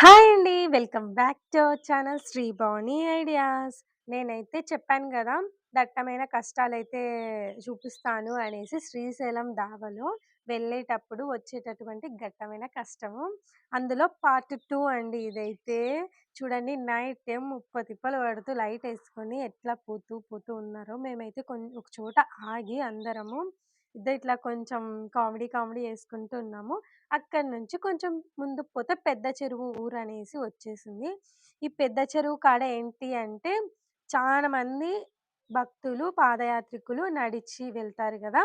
Hi అండి. Welcome back to our channel Shri Bhavani ideas. నేనైతే చెప్పాను కదా దట్టమైన కష్టాలైతే చూపిస్తాను అనేసి శ్రీశైలం దావలో వెళ్ళేటప్పుడు వచ్చేటటువంటి ఘట్టమైన కష్టము. అందులో పార్ట్ టూ అండి ఇదైతే. చూడండి నైట్ టైం ముప్ప తిప్పలు పడుతూ లైట్ వేసుకొని ఎట్లా పోతూ, పోతూ ఉన్నారో మేమైతే కొం ఒక చోట ఆగి అందరము ఇద్దరు ఇట్లా కొంచెం కామెడీ, కామెడీ చేసుకుంటూ ఉన్నాము. అక్కడి నుంచి కొంచెం ముందు పోతే పెద్ద చెరువు ఊరు అనేసి వచ్చేసింది. ఈ పెద్ద చెరువు కాడ ఏంటి అంటే చాలా మంది భక్తులు, పాదయాత్రికులు నడిచి వెళ్తారు కదా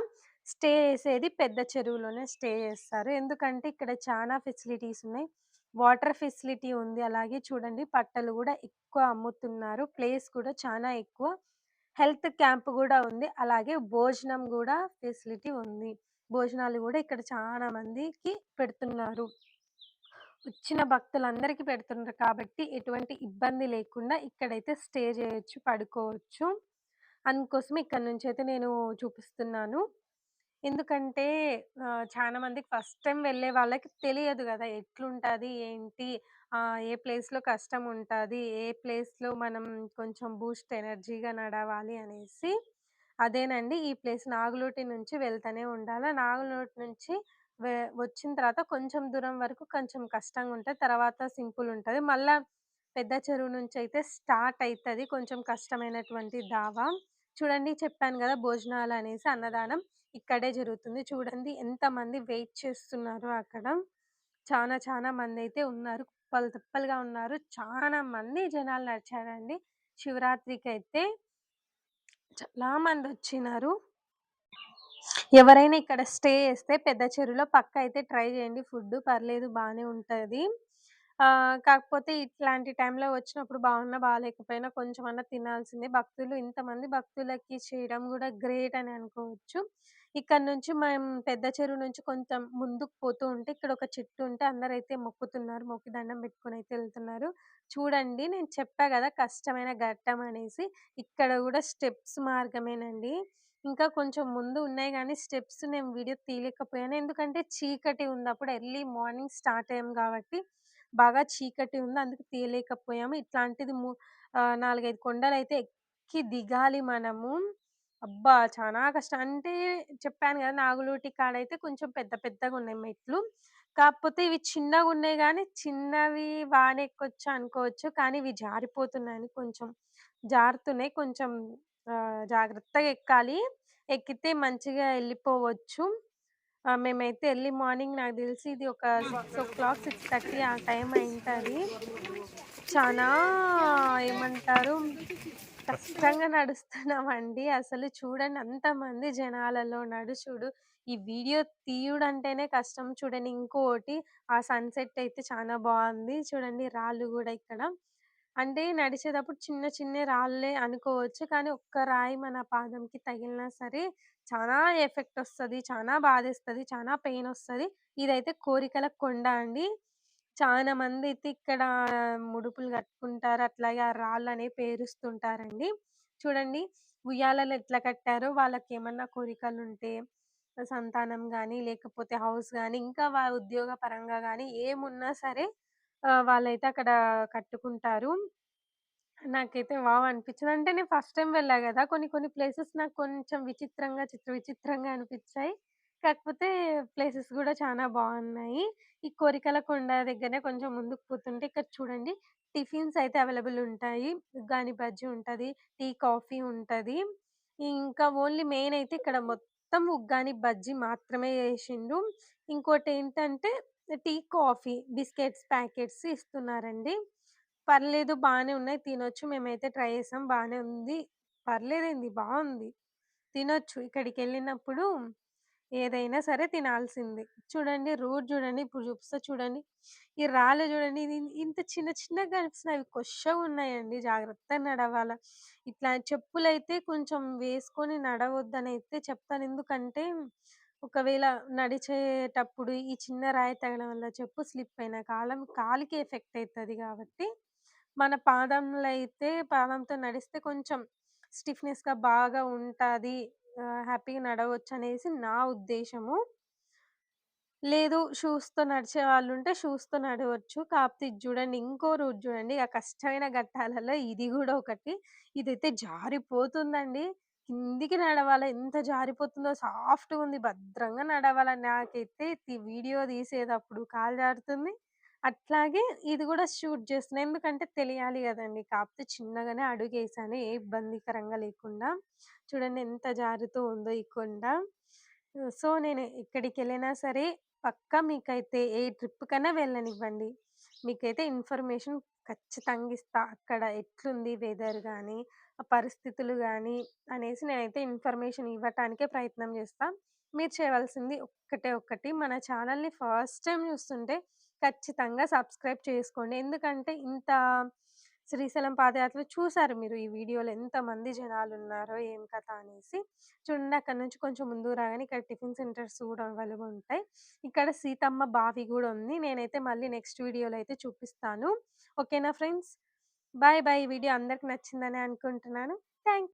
స్టే చేసేది పెద్ద చెరువులోనే స్టే చేస్తారు. ఎందుకంటే ఇక్కడ చాలా ఫెసిలిటీస్ ఉన్నాయి. వాటర్ ఫెసిలిటీ ఉంది. అలాగే చూడండి పట్టలు కూడా ఎక్కువ అమ్ముతున్నారు. ప్లేస్ కూడా చాలా ఎక్కువ. హెల్త్ క్యాంప్ కూడా ఉంది. అలాగే భోజనం కూడా ఫెసిలిటీ ఉంది. భోజనాలు కూడా ఇక్కడ చాలా మందికి పెడుతున్నారు. వచ్చిన భక్తులందరికీ పెడుతున్నారు కాబట్టి ఎటువంటి ఇబ్బంది లేకుండా ఇక్కడైతే స్టే చేయొచ్చు, పడుకోవచ్చు. అందుకోసం ఇక్కడ నుంచి అయితే నేను చూపిస్తున్నాను. ఎందుకంటే ఆహ్, మందికి ఫస్ట్ టైమ్ వెళ్ళే వాళ్ళకి తెలియదు గదా! ఎట్లుంటది? ఏంటి? ఆహ్, ఏ ప్లేస్‌లో కష్టం ఉంటుంది ఏ ప్లేస్‌లో మనం కొంచెం బూస్ట్ ఎనర్జీగా నడవాలి అనేసి. అదేనండి ఈ ప్లేస్ నాగులోటి నుంచి వెళ్తూనే ఉండాలి నాగులోటి నుంచి వె వచ్చిన తర్వాత కొంచెం దూరం వరకు కొంచెం కష్టంగా ఉంటుంది తర్వాత సింపుల్ ఉంటుంది మళ్ళా పెద్ద చెరువు నుంచయితే స్టార్ట్ అయితది కొంచెం కష్టమైనటువంటి దావా. చూడండి చెప్పాను కదా భోజనాలు అనేసి అన్నదానం ఇక్కడే జరుగుతుంది. చూడండి ఎంతమంది వెయిట్ చేస్తున్నారు అక్కడ. చాలా చాలా మంది అయితే ఉన్నారు. కుప్పలు తుప్పలుగా ఉన్నారు. చాలా మంది జనాలు నడిచారండి. శివరాత్రికి అయితే చాలా మంది వచ్చినారు ఎవరైనా ఇక్కడ స్టే చేస్తే పెద్ద చెరువులో పక్క అయితే ట్రై చేయండి. ఫుడ్ పర్లేదు బాగానే ఉంటుంది ఆహ్, కాకపోతే ఇట్లాంటి టైంలో వచ్చినప్పుడు బాగున్నా, బాలేకపోయినా కొంచెమన్నా తినాల్సిందే. భక్తులు ఇంతమంది భక్తులకి చేయడం గూడా గ్రేట్ అని అనుకోవచ్చు. ఇక్కడ నుంచి మేము పెద్ద చెరువు నుంచి కొంచెం ముందుకు పోతూ ఉంటే ఇక్కడ ఒక చెట్టు ఉంటే అందరైతే మొక్కుతున్నారు. మొక్కి దండం పెట్టుకొనైతే ఎళ్తున్నారు. చూడండి నేను చెప్పా గదా! కష్టమైన ఘట్టం అనేసి. ఇక్కడ గూడా స్టెప్స్ మార్గమేనండి. ఇంకా కొంచెం ముందు ఉన్నాయి గానీ స్టెప్స్ నేను వీడియో తీయలేకపోయాను. ఎందుకంటే చీకటి ఉంది. అప్పుడు ఎర్లీ మార్నింగ్ స్టార్ట్ అయ్యాం గాబట్టి బాగా చీకటి ఉంది. అందుకు తీయలేకపోయాము. ఇట్లాంటిది ము ఆహ్, 4, 5 కొండలైతే ఎక్కి దిగాలి మనము. అబ్బా! చానా కష్టం. అంటే చెప్పాను కదా నాగులోటి కాడైతే కొంచెం పెద్ద పెద్దగున్నాయి మెట్లు. కాకపోతే ఇవి చిన్నగున్నాయి గానీ చిన్నవి బానే ఎక్కొచ్చు అనుకోవచ్చు. కానీ ఇవి జారిపోతున్నాయని కొంచెం జారుతున్నాయి. కొంచెం ఆహ్, జాగ్రత్తగా ఎక్కాలి. ఎక్కితే మంచిగా ఎళ్ళిపోవచ్చు. మేమైతే ఎర్లీ మార్నింగ్ నాకు తెలిసి ఇది ఒక 6:00, 6:30 ఆ టైం అయింటుంది చాలా ఏమంటారు కష్టంగా నడుస్తున్నామండి. అసలు చూడండి అంతమంది జనాలలో నడుచుడు. ఈ వీడియో తీయుడంటేనే కష్టం. చూడండి ఇంకోటి ఆ సన్‌సెట్ అయితే చాలా బాగుంది చూడండి రాళ్ళు కూడా ఇక్కడ. అంటే నడిచేటప్పుడు చిన్న చిన్న రాళ్ళే అనుకోవచ్చు. కానీ ఒక్క రాయి మన పాదంకి తగిలినా సరే చాలా ఎఫెక్ట్ ఒస్తది. చానా బాధేస్తది. చానా పెయినొస్తది. ఇదైతే కోరికల కొండ అండి. చానా మందైతే ఇక్కడ ముడుపులు కట్టుకుంటారు. అట్లాగే ఆ రాళ్ళనేవి పేరుస్తుంటారండి. చూడండి ఉయ్యాలలు ఎట్లా కట్టారో వాళ్ళకేమన్నా కోరికలుంటే సంతానం కానీ లేకపోతే హౌస్ కానీ ఇంకా వా ఉద్యోగ పరంగా గానీ ఏమున్నా సరే ఆహ్, వాళ్ళైతే అక్కడ కట్టుకుంటారు. నాకైతే వావ్! అనిపించింది. అంటే నేను ఫస్ట్ టైమ్ వెళ్ళా గదా! కొన్ని కొన్ని ప్లేసెస్ నాకు కొంచెం విచిత్రంగా, చిత్ర విచిత్రంగా అనిపించాయి కాకపోతే ప్లేసెస్ గూడా చానా బావున్నాయి. ఈ కోరికల కొండ దగ్గరనే కొంచెం ముందుకు పోతుంటే ఇక్కడ చూడండి టిఫిన్స్ అయితే అవైలబుల్ ఉంటాయి. ఉగ్గాని బజ్జీ ఉంటది. టీ, కాఫీ ఉంటది. ఇంకా ఓన్లీ మెయిన్ అయితే ఇక్కడ మొత్తం ఉగ్గాని బజ్జీ మాత్రమే చేశిండు. ఇంకోటేంటంటే టీ, కాఫీ, బిస్కెట్స్ ప్యాకెట్స్ ఇస్తున్నారండి. పర్లేదు బానే ఉన్నాయి. తినొచ్చు. మేమైతే ట్రై చేసాం. బానే ఉంది. పర్లేదేంది బాగుంది తినొచ్చు. ఇక్కడికి వెళ్ళినప్పుడు ఏదైనా సరే తినాల్సిందే. చూడండి రోడ్ చూడండి. ఇప్పుడు చూపిస్తా చూడండి. ఈ రాళ్ళు చూడండి. ఇది ఇంత చిన్న చిన్నగా కనిపిస్తున్నాయి. అవి ఉన్నాయండి జాగ్రత్తగా నడవాల. ఇట్లా చెప్పులైతే కొంచెం వేసుకొని నడవొద్దనైతే చెప్తాను. ఎందుకంటే ఒకవేళ నడిచేటప్పుడు ఈ చిన్న రాయి తగలడం వల్ల చెప్పు స్లిప్ అయిన కాలం కాలికి ఎఫెక్ట్ అయితది కాబట్టి మన పాదంలో అయితే పాదంతో నడిస్తే కొంచెం స్టిఫ్‌నెస్‌గా బాగా ఉంటాది. ఆహ్, హ్యాపీగా నడవొచ్చనేసి నా ఉద్దేశము. లేదు షూస్‌తో నడిచే వాళ్ళుంటే షూస్‌తో నడవచ్చు. కాపోతే ఇది ఇంకో రూట్ చూడండి ఆ కష్టమైన ఘట్టాలలో ఇది గూడా ఒకటి. ఇదైతే జారిపోతుందండి. కిందికి నడవాలి ఎంత జారిపోతుందో సాఫ్ట్‌గుంది. భద్రంగా నడవాలి నాకైతే తి వీడియో తీసేటప్పుడు కాలు జారుతుంది. అట్లాగే ఇది గూడా షూట్ చేస్తున్నా. ఎందుకంటే తెలియాలి గదండీ! కాపోతే చిన్నగానే అడుగేసాను ఏ ఇబ్బందికరంగా లేకుండా. చూడండి ఎంత జారుతూ ఉందో ఈ కొండ. సో, నేను ఎక్కడికెళ్ళినా సరే పక్కా మీకైతే ఏ ట్రిప్‌కన్నా వెళ్ళనివ్వండి. మీకైతే ఇన్ఫర్మేషన్ ఖచ్చితంగా ఇస్తా. అక్కడ ఎట్లుంది వెదర్ గానీ, ఆ పరిస్థితులు గానీ అనేసి నేనైతే ఇన్ఫర్మేషన్ ఇవ్వటానికే ప్రయత్నం చేస్తా. మీరు చేయవలసింది ఒక్కటే ఒక్కటి మన ఛానల్‌ని ఫస్ట్ టైమ్ చూస్తుంటే ఖచ్చితంగా సబ్స్క్రైబ్ చేసుకోండి. ఎందుకంటే ఇంత శ్రీశైలం పాదయాత్ర చూసారు మీరు ఈ వీడియోలో ఎంతమంది జనాలున్నారో, ఏం కథ అనేసి. చూడండి అక్కడ నుంచి కొంచెం ముందుకు రాగానే ఇక్కడ టిఫిన్ సెంటర్స్ కూడా అవైలబుల్ ఉంటాయి. ఇక్కడ సీతమ్మ బావి కూడా ఉంది. నేనైతే మళ్ళీ నెక్స్ట్ వీడియోలో అయితే చూపిస్తాను. ఓకేనా ఫ్రెండ్స్? Bye bye. ఈ వీడియో అందరికి నచ్చిందనే అనుకుంటున్నాను. థ్యాంక్